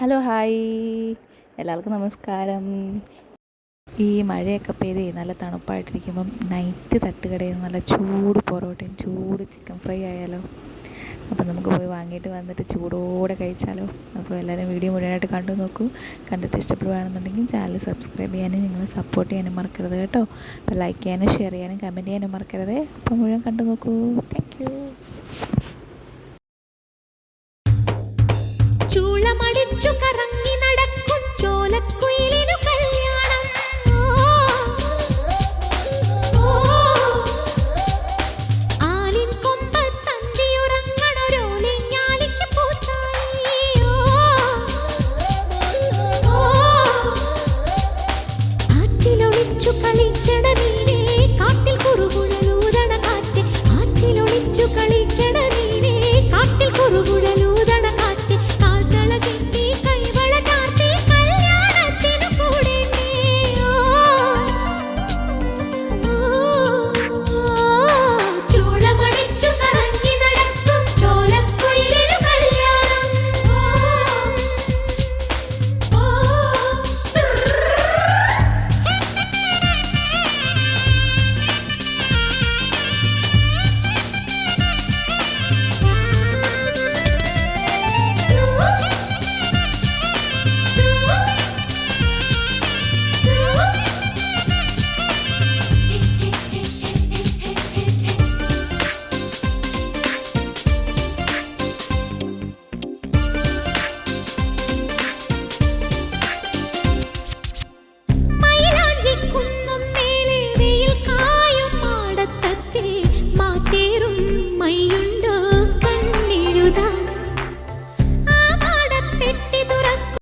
Hello hi. എല്ലാവർക്കും നമസ്കാരം. ഈ മഴയൊക്കെ പെയ്ത് നല്ല തണുപ്പായിട്ടിരിക്കുമ്പം നൈറ്റ് തട്ടുകടയിൽ നല്ല ചൂട് പൊറോട്ടയും ചൂട് ചിക്കൻ ഫ്രൈ ആയാലോ. അപ്പം നമുക്ക് പോയി വാങ്ങിയിട്ട് വന്നിട്ട് ചൂടോടെ കഴിച്ചാലോ. അപ്പോൾ എല്ലാവരും വീഡിയോ മുഴുവനായിട്ട് കണ്ടു നോക്കൂ. കണ്ടിട്ട് ഇഷ്ടപ്പെടുകയാണെന്നുണ്ടെങ്കിൽ ചാനൽ സബ്സ്ക്രൈബ് ചെയ്യാനും നിങ്ങൾ സപ്പോർട്ട് ചെയ്യാനും മറക്കരുത് കേട്ടോ. അപ്പോൾ ലൈക്ക് ചെയ്യാനും ഷെയർ ചെയ്യാനും കമന്റ് ചെയ്യാനും മറക്കരുത്. അപ്പോൾ മുഴുവൻ കണ്ടു നോക്കൂ. താങ്ക് చుక్కలిచ్చడమీని മാറ്റേറും മയ്യുണ്ടോ